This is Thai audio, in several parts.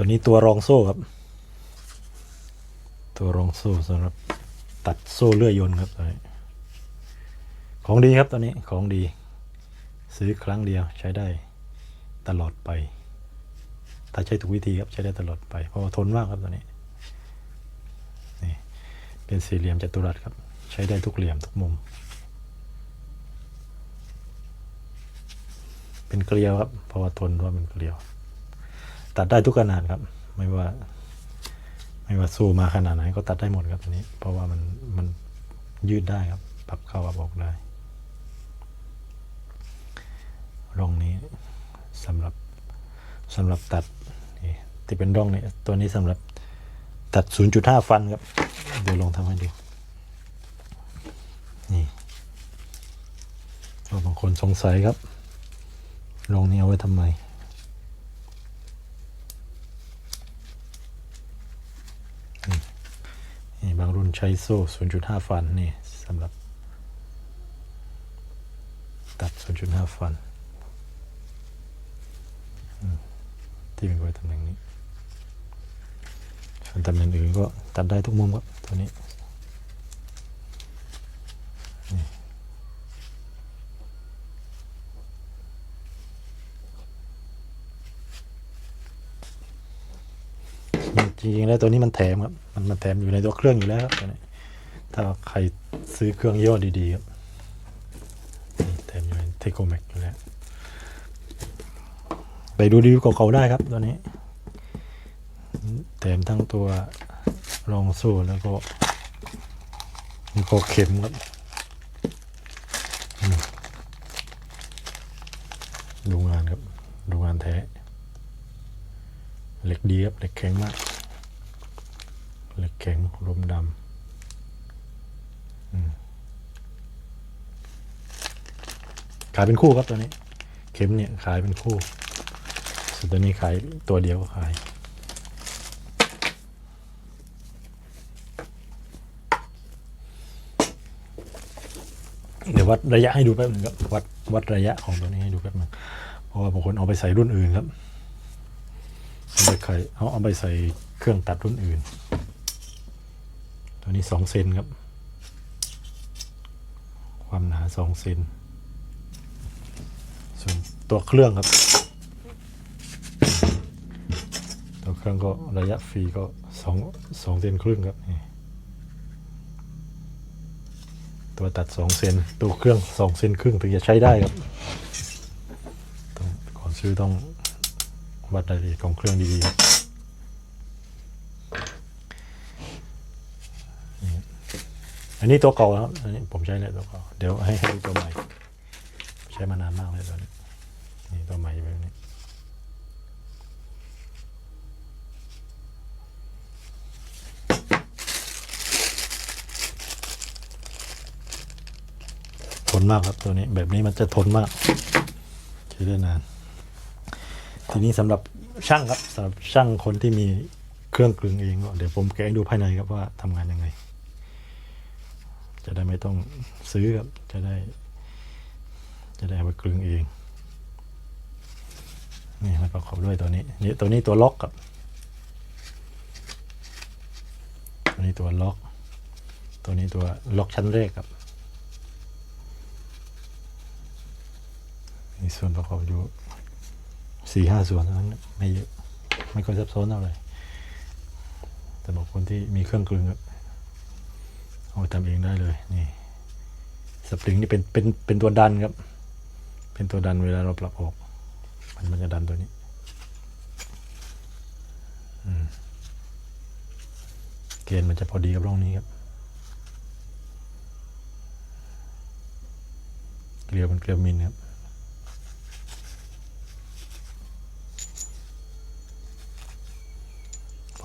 ตัวนี้ตัวรองโซ่ครับ ตัวรองโซ่สำหรับตัดโซ่เลื่อยยนต์ครับตัวนี้ของดีครับตัวนี้ของดี ซื้อครั้งเดียวใช้ได้ตลอดไป ถ้าใช้ถูกวิธีครับใช้ได้ตลอดไป เพราะว่าทนมากครับตัวนี้นี่เป็นสี่เหลี่ยมจัตุรัสครับ ใช้ได้ทุกเหลี่ยมทุกมุม เป็นเกลียวครับเพราะว่าทนเพราะว่าเป็นเกลียว ตัดได้ทุกขนาดครับ ไม่ว่า ไม่ว่าสู้มาขนาดไหนก็ตัดได้หมดครับตัวนี้ เพราะว่ามันมันยืดได้ครับปรับเข้าปรับออกได้ร่องนี้สำหรับสำหรับตัดนี่ที่เป็นร่องนี้ตัวนี้สำหรับตัด 0.5 ฟันครับ เดี๋ยวลองทำให้ดูนี่บางคนสงสัยครับร่องนี้เอาไว้ทำไม นี่บางรุ่น ใช้โซ่ 0.5 ฟันนี่สำหรับ ตัด 0.5 ฟัน ที่เป็นไว้ตำแหน่งนี้ส่วนตำแหน่งอื่นก็ตัดได้ทุกมุมครับตัวนี้ จริงๆแล้วตัวนี้มันแถมครับ มันมันแถมอยู่ในตัวเครื่องอยู่แล้วครับถ้าใครซื้อเครื่องย่อดีๆครับแถมอยู่ในเทโคแม็กอยู่แล้วไปดูรีวิวเก่าๆได้ครับตัวนี้แถมทั้งตัวรองโซ่แล้วก็มีโคเข็มครับดูงานครับ ดูงานแท้ เหล็กดีครับ เหล็กแข็งมาก เหล็กแข็งลมดำขายเป็นคู่ครับตัวนี้ เข็มเนี่ยขายเป็นคู่ส่วนตัวนี้ขายตัวเดียวก็ขายเดี๋ยววัดระยะให้ดูแป๊บหนึงครับวัดวัดระยะของตัวนี้ให้ดูแป๊บหนึงเพราะว่าบางคนเอาไปใส่รุ่นอื่นครับเอาไปใส่เอาเอาไปใส่เครื่องตัดรุ่นอื่น ตัวนี้สองเซนครับ ความหนาสองเซนส่วนตัวเครื่องครับ ตัวเครื่องก็ระยะฟรีก็สองสองเซนครึ่งครับนี่ตัวตัดสองเซนตัวเครื่องสองเซนครึ่งถึงจะใช้ได้ครับต้องก่อนซื้อต้องวัดรายละเอียดของเครื่องดีๆครับนี่อั นนี้ตัวเก่าครับอันนี้ผมใช้เลยตัวเก่าเดี๋ยวให้ให้ดูตัวใหม่ ใช้มานานมากเลยตัวนี้นี่ตัวใหม่แบบนี้ทนมากครับตัวนี้แบบนี้มันจะทนมากใช้ได้นาน ทีนี้สำหรับช่างครับสำหรับช่างคนที่มีเครื่องกลึงเองก็เดี๋ยวผมแกะให้ดูภายในครับว่าทำงานยังไง จะได้ไม่ต้องซื้อครับ จะได้ จะได้เอาไปกลึงเอง นี่มันประกอบด้วยตัวนี้ นี่ตัวนี้ตัวล็อกครับ ตัวนี้ตัวล็อก ตัวนี้ตัวล็อกชั้นแรกครับมีส่วนประกอบอยู่สี่ห้าส่วนเท่านั้นไม่เยอะ ไม่ค่อยซับซ้อนเท่าไหร่แต่บอกคนที่มีเครื่องกลึงครับ เอาทำเองได้เลยนี่สปริงนี่เป็นเป็นเป็นตัวดันครับ เป็นตัวดันเวลาเราปรับออก มันมันจะดันตัวนี้เกณฑ์มันจะพอดีกับร่องนี้ครับเกลียวเป็นเกลียวมินครับ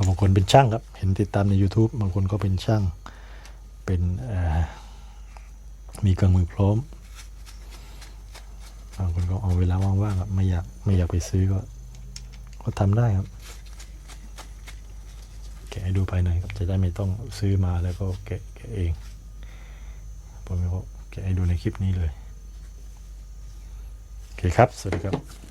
บางคนเป็นช่างครับ เห็นติดตามใน YouTube บางคนก็เป็นช่าง เป็นมีเครื่องมือพร้อมบางคนก็เอาเวลาว่างๆครับไม่อยากไม่อยากไปซื้อก็ ก็ทำได้ครับ แกะให้ดูภายในครับ จะได้ไม่ต้องซื้อมาแล้วก็แกะแกะเองผมก็แกะให้ดูในคลิปนี้เลย โอเคครับ สวัสดีครับ